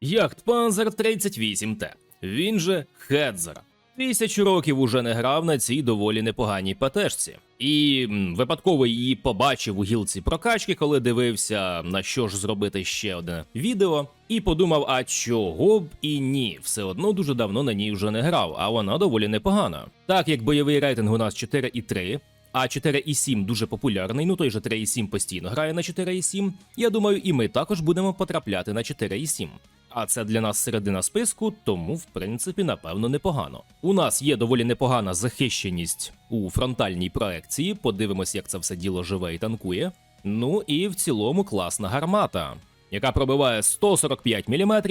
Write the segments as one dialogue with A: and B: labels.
A: Яхтпанзер 38Т. Він же Хедзер. Тисячу років уже не грав на цій доволі непоганій патешці. І випадково її побачив у гілці прокачки, коли дивився, на що ж зробити ще одне відео, і подумав, а чого б і ні, все одно дуже давно на ній вже не грав, а вона доволі непогана. Так як бойовий рейтинг у нас 4,3, а 4,7 дуже популярний, ну той же 3,7 постійно грає на 4,7, я думаю, і ми також будемо потрапляти на 4,7. А це для нас середина списку, тому в принципі напевно непогано. У нас є доволі непогана захищеність у фронтальній проекції. Подивимось, як це все діло живе і танкує. Ну і в цілому класна гармата, яка пробиває 145 мм.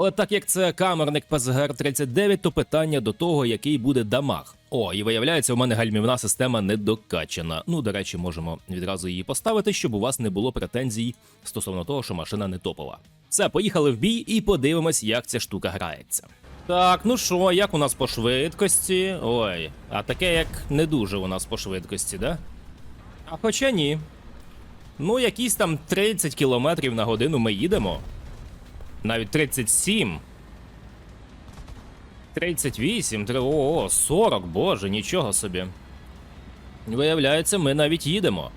A: Але так як це камерник ПСГР 39, то питання до того, який буде дамаг. О, і виявляється, у мене гальмівна система не докачана. Ну, до речі, можемо відразу її поставити, щоб у вас не було претензій стосовно того, що машина не топова. Все, поїхали в бій і подивимось, як ця штука грається. Так, ну що, як у нас по швидкості? Ой, а таке як не дуже у нас по швидкості, да? А хоча ні. Ну, якісь там 30 км на годину ми їдемо. Навіть 37. 38, три- о, 40, боже, нічого собі. Виявляється, ми навіть їдемо.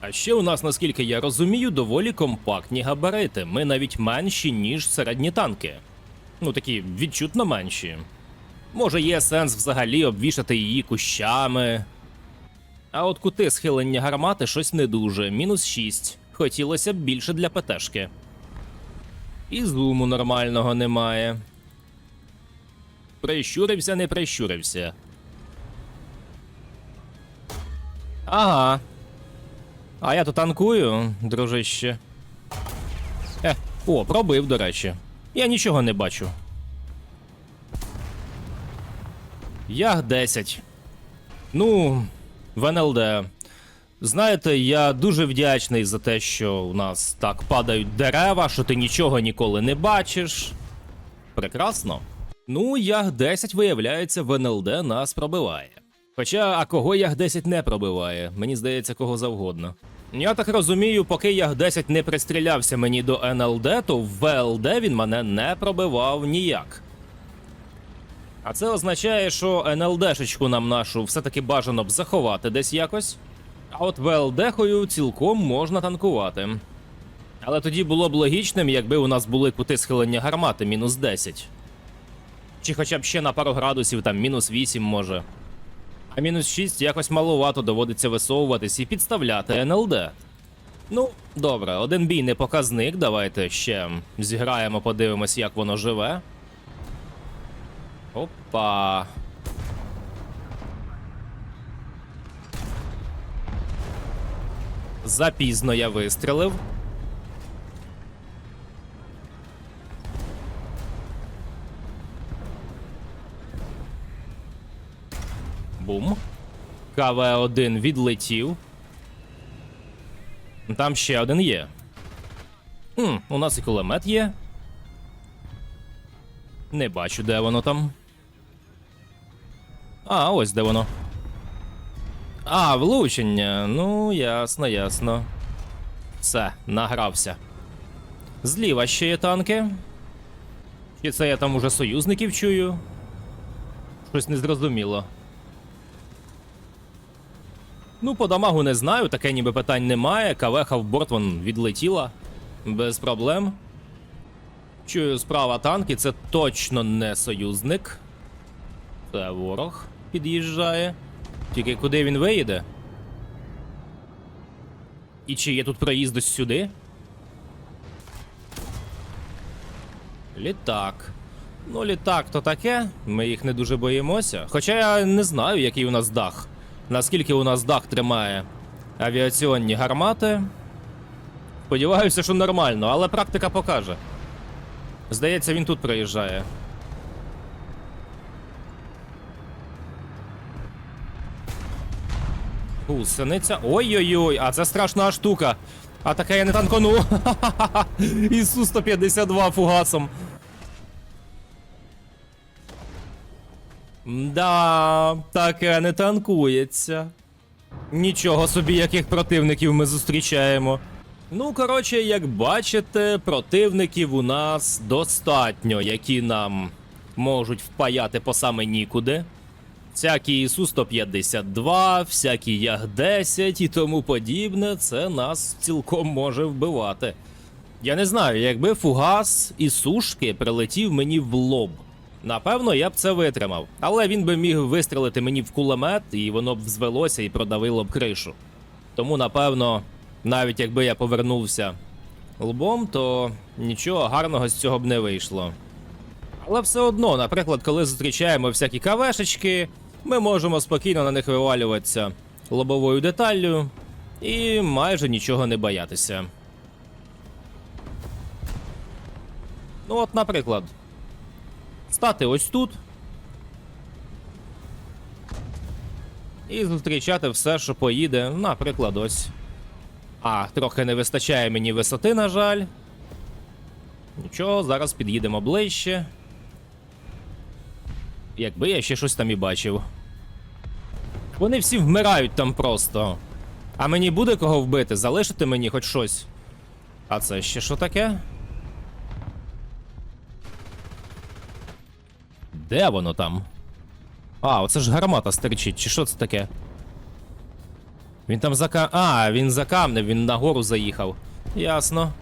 A: А ще у нас, наскільки я розумію, доволі компактні габарити. Ми навіть менші, ніж середні танки. Ну, такі відчутно менші. Може, є сенс взагалі обвішати її кущами. А от кути схилення гармати щось не дуже. Мінус 6. Хотілося б більше для ПТшки. І зуму нормального немає. Прищурився, не прищурився. Ага. А я то танкую, дружище. Е, о, пробив, до речі. Я нічого не бачу. Ях 10. Ну, в НЛД. Знаєте, я дуже вдячний за те, що у нас так падають дерева, що ти нічого ніколи не бачиш. Прекрасно. Ну, Ях 10, виявляється, в НЛД нас пробиває. Хоча, а кого Ях 10 не пробиває, мені здається, кого завгодно. Я так розумію, поки Ях 10 не пристрілявся мені до НЛД, то в ВЛД він мене не пробивав ніяк. А це означає, що НЛДшечку нам нашу все-таки бажано б заховати десь якось. А от ВЛДхою цілком можна танкувати. Але тоді було б логічним, якби у нас були кути схилення гармати мінус 10. Чи хоча б ще на пару градусів, там мінус 8 може. А мінус 6 якось маловато доводиться висовуватись і підставляти НЛД. Ну, добре, один бій не показник. Давайте ще зіграємо, подивимось, як воно живе. Опа. Запізно я вистрелив. Бум. КВ-1 відлетів. Там ще один є. Хм, у нас і кулемет є. Не бачу, де воно там. А, ось де воно. А, влучення. Ну, ясно, ясно. Все, награвся. Зліва ще є танки. Чи це я там уже союзників чую? Щось незрозуміло. Ну, по дамагу не знаю, таке ніби питань немає. Кавеха в борт вон відлетіла. Без проблем. Чую справа танки, це точно не союзник. Це ворог під'їжджає. Тільки куди він виїде? І чи є тут проїзд сюди? Літак. Ну, літак то таке, ми їх не дуже боїмося. Хоча я не знаю, який у нас дах. Наскільки у нас дах тримає авіаційні гармати. Сподіваюся, що нормально, але практика покаже. Здається, він тут проїжджає. Гусениця. Ой-ой-ой, а це страшна штука. А таке я не танкону. Ісу 152 фугасом. Да, таке не танкується. Нічого собі, яких противників ми зустрічаємо. Ну, коротше, як бачите, противників у нас достатньо, які нам можуть впаяти по саме нікуди. Всякі Су-152, всякі Як-10 і тому подібне, це нас цілком може вбивати. Я не знаю, якби фугас і сушки прилетів мені в лоб. Напевно, я б це витримав, але він би міг вистрелити мені в кулемет, і воно б взвелося і продавило б кришу. Тому, напевно, навіть якби я повернувся лбом, то нічого гарного з цього б не вийшло. Але все одно, наприклад, коли зустрічаємо всякі кавешечки, ми можемо спокійно на них вивалюватися лобовою деталлю і майже нічого не боятися. Ну, от, наприклад, стати ось тут. І зустрічати все, що поїде, наприклад, ось. А, трохи не вистачає мені висоти, на жаль. Нічого, зараз під'їдемо ближче. Якби я ще щось там і бачив. Вони всі вмирають там просто. А мені буде кого вбити, залишити мені хоч щось. А це ще що таке? Де воно там? А, оце ж гармата стерчить, чи що це таке? Він там за ка... А, він за камнем, він нагору заїхав. Ясно.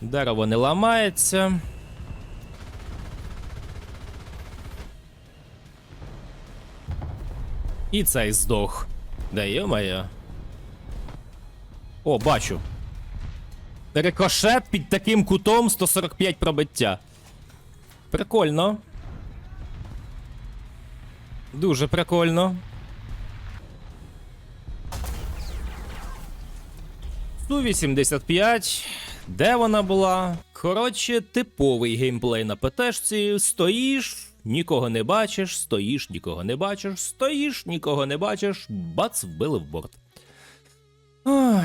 A: Дерево не ламається. І цей здох. Да йо-моє. О, бачу. Рикошет під таким кутом 145 пробиття. Прикольно. Дуже прикольно. Су-85. Де вона була? Коротше, типовий геймплей на ПТшці. Стоїш, нікого не бачиш, стоїш, нікого не бачиш, стоїш, нікого не бачиш, бац, вбили в борт. Ой,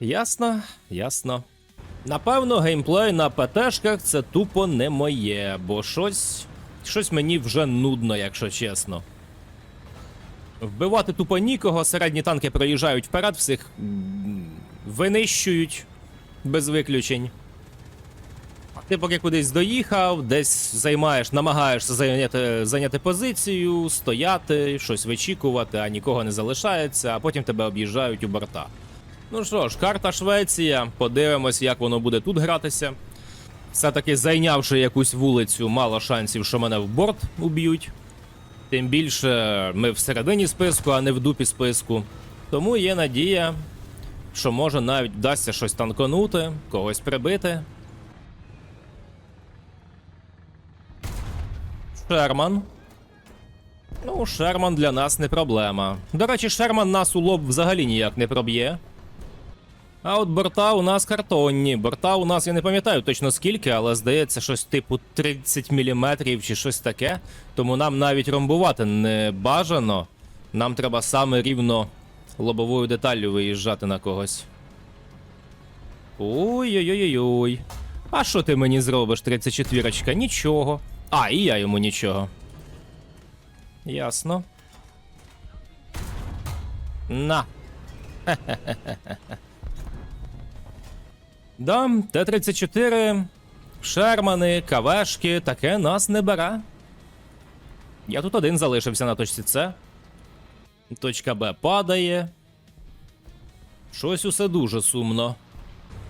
A: ясно, ясно. Напевно, геймплей на ПТшках це тупо не моє, бо щось. Щось мені вже нудно, якщо чесно. Вбивати тупо нікого, середні танки проїжджають вперед, всіх винищують без виключень. Ти поки кудись доїхав, десь займаєш, намагаєшся зайняти, зайняти позицію, стояти, щось вичікувати, а нікого не залишається, а потім тебе об'їжджають у борта. Ну що ж, карта Швеція, подивимось, як воно буде тут гратися. Все-таки зайнявши якусь вулицю, мало шансів, що мене в борт уб'ють. Тим більше ми всередині списку, а не в дупі списку. Тому є надія, що може навіть вдасться щось танконути, когось прибити. Шерман. Ну, Шерман для нас не проблема. До речі, Шерман нас у лоб взагалі ніяк не проб'є. А от борта у нас картонні. Борта у нас, я не пам'ятаю точно скільки, але здається, щось типу 30 мм чи щось таке. Тому нам навіть ромбувати не бажано. Нам треба саме рівно лобовою деталлю виїжджати на когось. Ой-ой-ой-ой. А що ти мені зробиш, 34-очка? Нічого. А, і я йому нічого. Ясно. На. Да, Т-34, Шермани, Кавешки, таке нас не бере. Я тут один залишився на точці С. Точка Б падає. Щось усе дуже сумно.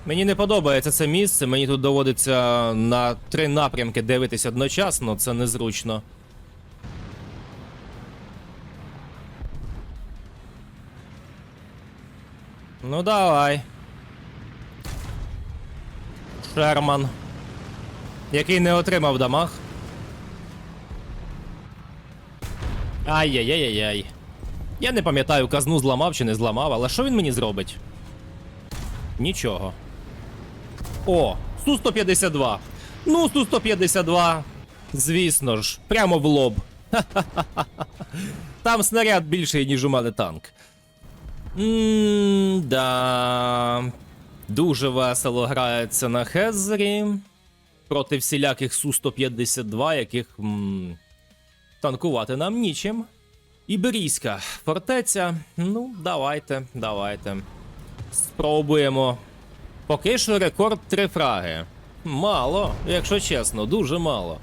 A: Мені не подобається це місце, мені тут доводиться на три напрямки дивитись одночасно, це незручно. Ну давай. Шерман. Який не отримав дамаг. Ай-яй-яй-яй. Я не пам'ятаю, казну зламав чи не зламав, але що він мені зробить? Нічого. О, Су-152. Ну, Су-152. Звісно ж, прямо в лоб. Там снаряд більший, ніж у мене танк. М-да. Дуже весело грається на Хезері проти всіляких Су-152, яких м, танкувати нам нічим. Іберійська фортеця. Ну, давайте, давайте. Спробуємо. Поки що рекорд три фраги. Мало, якщо чесно, дуже мало.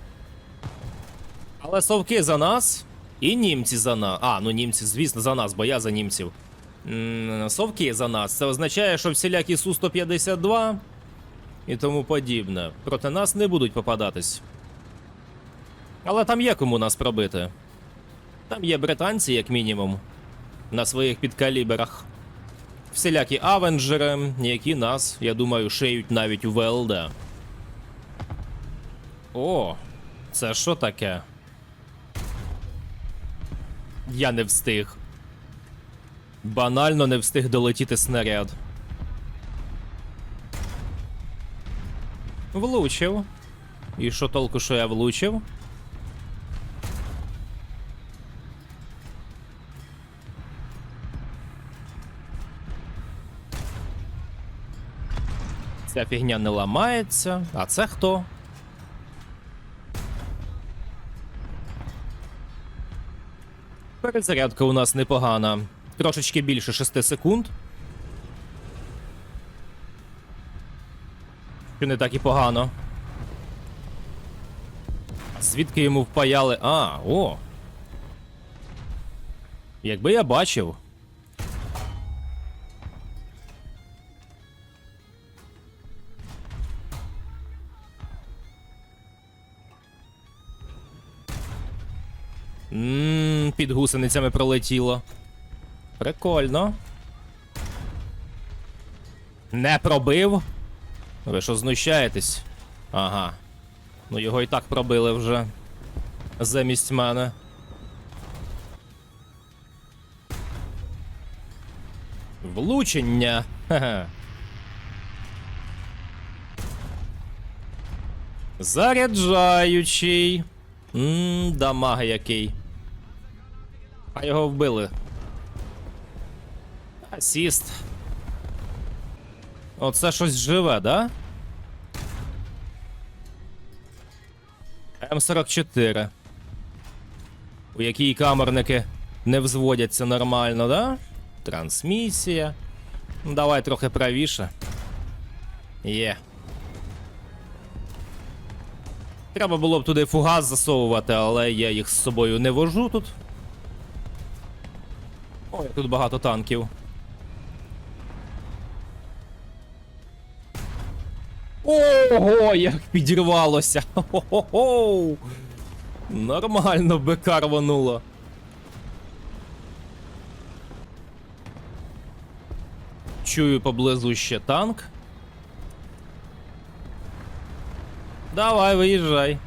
A: Але совки за нас і німці за нас. А, ну німці, звісно, за нас, бо я за німців. Совки за нас. Це означає, що всілякі Су-152 і тому подібне. Проти нас не будуть попадатись. Але там є кому нас пробити. Там є британці, як мінімум, на своїх підкаліберах. Всілякі авенджери, які нас, я думаю, шиють навіть у ВЛД. О, це що таке? Я не встиг. Банально не встиг долетіти снаряд. Влучив. І що толку, що я влучив? Ця фігня не ламається. А це хто? Перезарядка у нас непогана. Трошечки більше 6 секунд. Що не так і погано. Звідки йому впаяли. А, о. Якби я бачив. Ммм, під гусеницями пролетіло. Прикольно. Не пробив. Ви що знущаєтесь? Ага. Ну його і так пробили вже. Замість мене. Влучення. Хе-хе. Заряджаючий. Ммм, дамаг який. А його вбили. Асіст. Оце щось живе, да? М44. У якій камерники не взводяться нормально, да? Трансмісія. Давай трохи правіше. Є. Треба було б туди фугас засовувати, але я їх з собою не вожу тут. Ой, тут багато танків. Ого, як підірвалося! Хо-хо-хо! Нормально БК рвануло. Чую поблизу ще танк. Давай, виїжджай.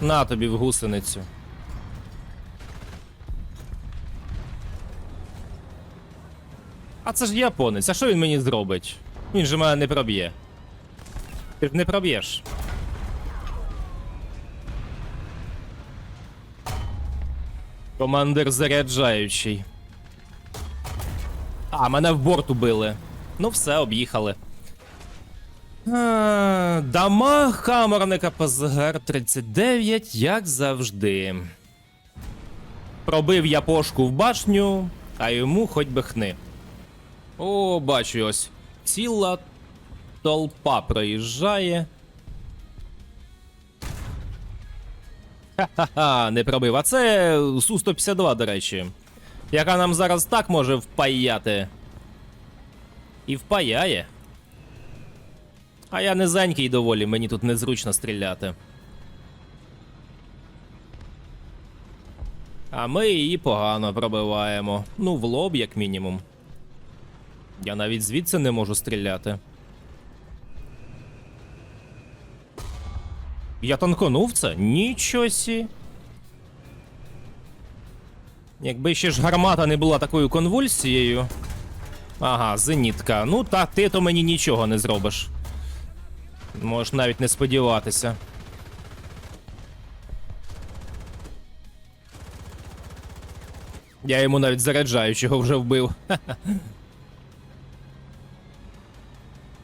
A: На тобі в гусеницю. А це ж японець, а що він мені зробить? Він же мене не проб'є. Ти ж не проб'єш. Командир заряджаючий. А, мене в борт убили. Ну все, об'їхали. А, Дамаг хамерника ПЗГР 39, як завжди. Пробив я пошку в башню, а йому хоч би хни. О, бачу ось. Ціла толпа проїжджає. Ха-ха-ха, не пробив. А це Су-152, до речі. Яка нам зараз так може впаяти. І впаяє. А я низенький доволі, мені тут незручно стріляти. А ми її погано пробиваємо. Ну, в лоб, як мінімум. Я навіть звідси не можу стріляти. Я танконув це? Нічого сі. Якби ще ж гармата не була такою конвульсією. Ага, зенітка. Ну та ти то мені нічого не зробиш. Можеш навіть не сподіватися. Я йому навіть заряджаючого вже вбив.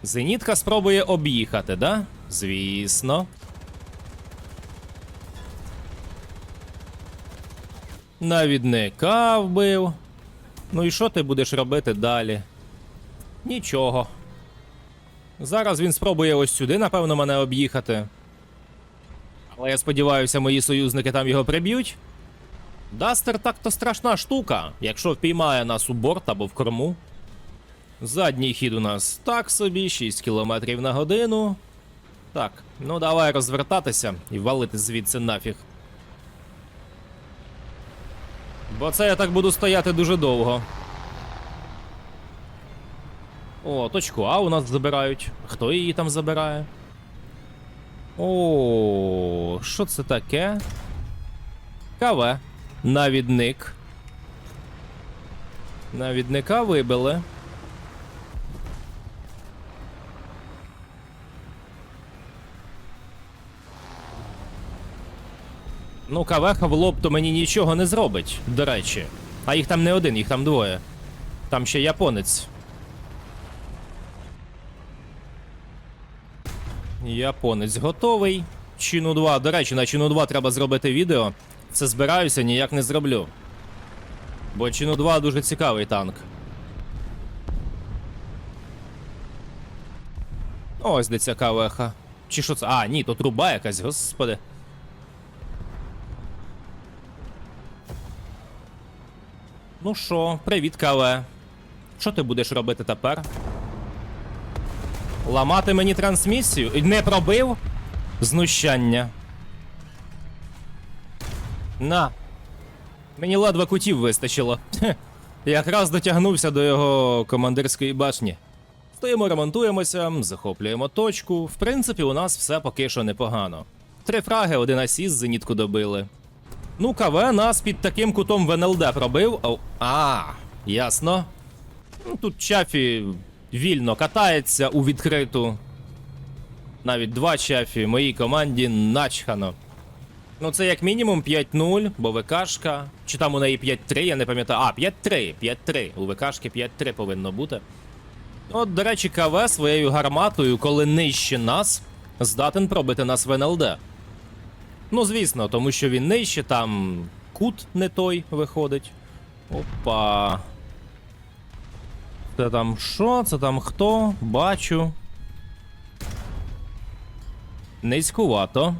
A: Зенітка спробує об'їхати, да? Звісно. Навідника вбив. Ну і що ти будеш робити далі? Нічого. Зараз він спробує ось сюди, напевно, мене об'їхати. Але я сподіваюся, мої союзники там його приб'ють. Дастер так то страшна штука, якщо впіймає нас у борт або в корму. Задній хід у нас так собі, 6 км на годину. Так, ну давай розвертатися і валити звідси нафіг. Бо це я так буду стояти дуже довго. О, точку А у нас забирають. Хто її там забирає? О, що це таке? КВ. Навідник. Навідника вибили. Ну, кавеха в лоб то мені нічого не зробить, до речі. А їх там не один, їх там двоє. Там ще японець. Японець готовий. Чину 2. До речі, на Чину 2 треба зробити відео. Це збираюся, ніяк не зроблю. Бо Чину 2 дуже цікавий танк. Ось де ця кавеха. Чи що це? А, ні, то труба якась, господи. Ну що, привіт, КВ. Що ти будеш робити тепер? Ламати мені трансмісію? Не пробив? Знущання. На. Мені ледве кутів вистачило. Якраз дотягнувся до його командирської башні. Стоїмо, ремонтуємося, захоплюємо точку. В принципі, у нас все поки що непогано. Три фраги, один асіст зенітку добили. Ну, КВ нас під таким кутом в НЛД пробив. Ау. А, ясно. Ну, тут Чафі вільно катається у відкриту. Навіть два Чафі моїй команді начхано. Ну, це як мінімум 5-0, бо ВКшка. Чи там у неї 5-3, я не пам'ятаю. А, 5-3, 5-3. У ВКшки 5-3 повинно бути. От, до речі, КВ своєю гарматою, коли нижче нас, здатен пробити нас в НЛД. Ну, звісно, тому що він нижче, там кут не той виходить. Опа. Це там що? Це там хто? Бачу. Низькувато.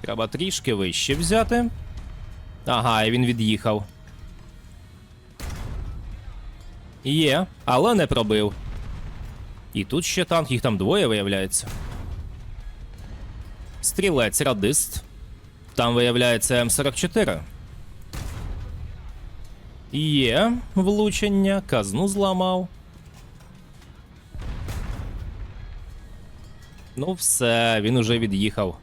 A: Треба трішки вище взяти. Ага, і він від'їхав. Є, але не пробив. І тут ще танк, їх там двоє виявляється. Стрілець радист. Там виявляється М44. Є влучення, казну зламав. Ну, все, він уже від'їхав.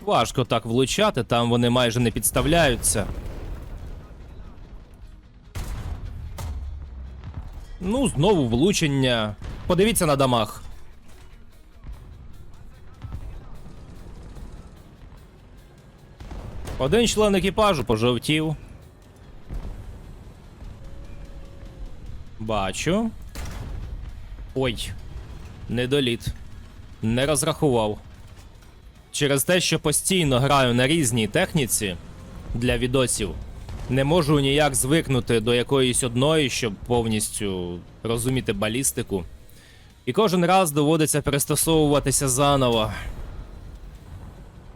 A: Важко так влучати, там вони майже не підставляються. Ну, знову влучення. Подивіться на дамаг. Один член екіпажу пожовтів. Бачу. Ой, недоліт. Не розрахував. Через те, що постійно граю на різній техніці для відосів, не можу ніяк звикнути до якоїсь одної, щоб повністю розуміти балістику. І кожен раз доводиться перестосовуватися заново.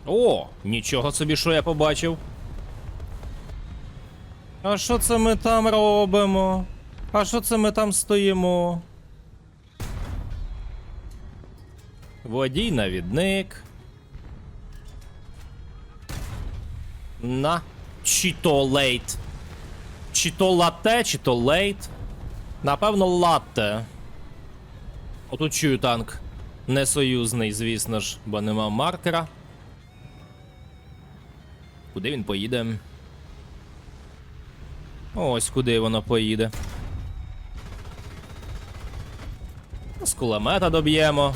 A: О, нічого собі, що я побачив. А що це ми там робимо? А що це ми там стоїмо? Водій навідник. На. Чи то лейт. Чи то латте, чи то лейт. Напевно, латте. Отут чую танк. Не союзний, звісно ж, бо нема маркера. Куди він поїде? Ось куди воно поїде. З кулемета доб'ємо.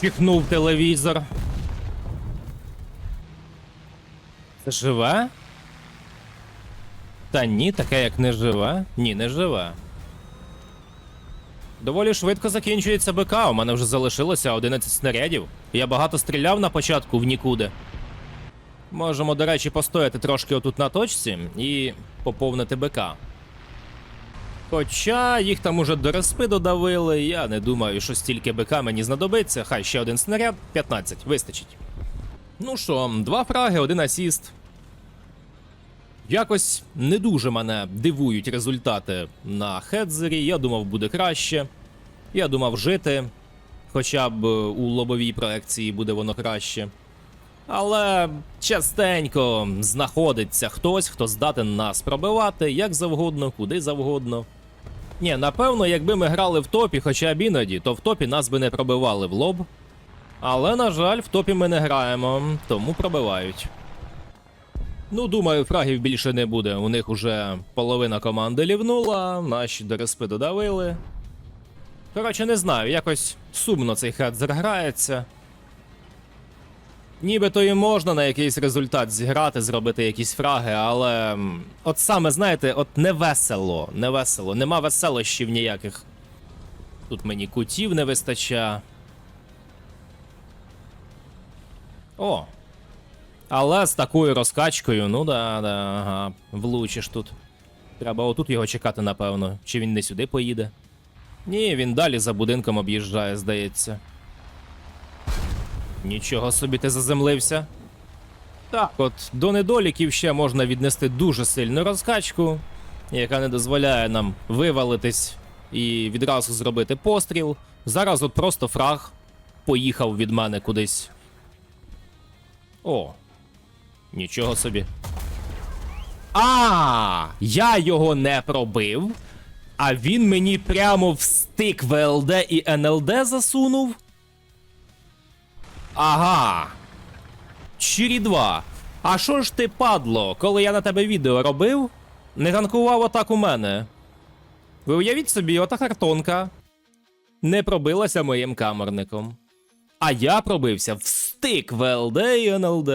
A: Чихнув телевізор. Це живе? Та ні, таке як не живе. Ні, не живе. Доволі швидко закінчується БК, у мене вже залишилося 11 снарядів. Я багато стріляв на початку в нікуди. Можемо, до речі, постояти трошки отут на точці і поповнити БК. Хоча їх там уже до респи додавили, я не думаю, що стільки БК мені знадобиться. Хай ще один снаряд, 15, вистачить. Ну що, два фраги, один асіст. Якось не дуже мене дивують результати на Хедзері. Я думав, буде краще. Я думав жити. Хоча б у лобовій проекції буде воно краще. Але частенько знаходиться хтось, хто здатен нас пробивати як завгодно, куди завгодно. Ні, напевно, якби ми грали в топі хоча б іноді, то в топі нас би не пробивали в лоб. Але, на жаль, в топі ми не граємо, тому пробивають. Ну, думаю, фрагів більше не буде. У них уже половина команди лівнула, наші до респи додавили. Коротше, не знаю, якось сумно цей хедзер грається. Нібито і можна на якийсь результат зіграти, зробити якісь фраги, але. От саме, знаєте, от не весело, не весело, нема веселощів ніяких. Тут мені кутів не вистачає. О, але з такою розкачкою, ну да, да, ага, влучиш тут. Треба отут його чекати, напевно. Чи він не сюди поїде? Ні, він далі за будинком об'їжджає, здається. Нічого собі ти заземлився. Так, от до недоліків ще можна віднести дуже сильну розкачку, яка не дозволяє нам вивалитись і відразу зробити постріл. Зараз от просто фраг поїхав від мене кудись. О, Нічого собі. А, я його не пробив, а він мені прямо в стик ВЛД і НЛД засунув. Ага. Чирі 2. А що ж ти, падло, коли я на тебе відео робив, не ганкував отак у мене? Ви уявіть собі, ота картонка не пробилася моїм камерником. А я пробився в стик ВЛД і НЛД.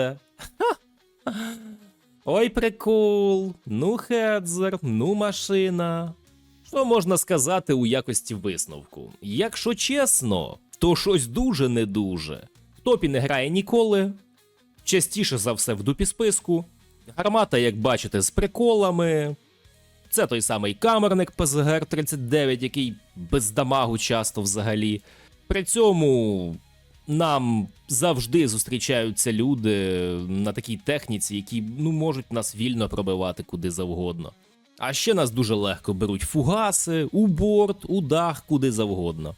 A: Ой, прикол. Ну, хедзер, ну машина. Що можна сказати у якості висновку? Якщо чесно, то щось дуже не дуже. В топі не грає ніколи. Частіше за все в дупі списку. Гармата, як бачите, з приколами. Це той самий камерник ПЗГР 39, який без дамагу часто взагалі. При цьому нам завжди зустрічаються люди на такій техніці, які ну можуть нас вільно пробивати куди завгодно. А ще нас дуже легко беруть фугаси, у борт, у дах, куди завгодно.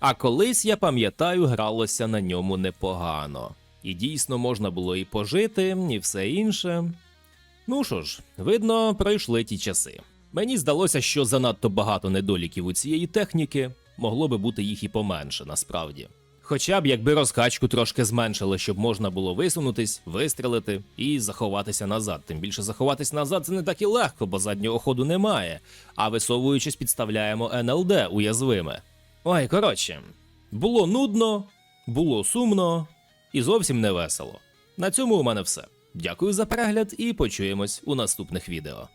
A: А колись, я пам'ятаю, гралося на ньому непогано. І дійсно можна було і пожити, і все інше. Ну що ж, видно, пройшли ті часи. Мені здалося, що занадто багато недоліків у цієї техніки, могло би бути їх і поменше насправді. Хоча б якби розкачку трошки зменшили, щоб можна було висунутись, вистрелити і заховатися назад. Тим більше заховатись назад це не так і легко, бо заднього ходу немає. А висовуючись, підставляємо НЛД уязвиме. Ой, коротше, було нудно, було сумно і зовсім не весело. На цьому у мене все. Дякую за перегляд і почуємось у наступних відео.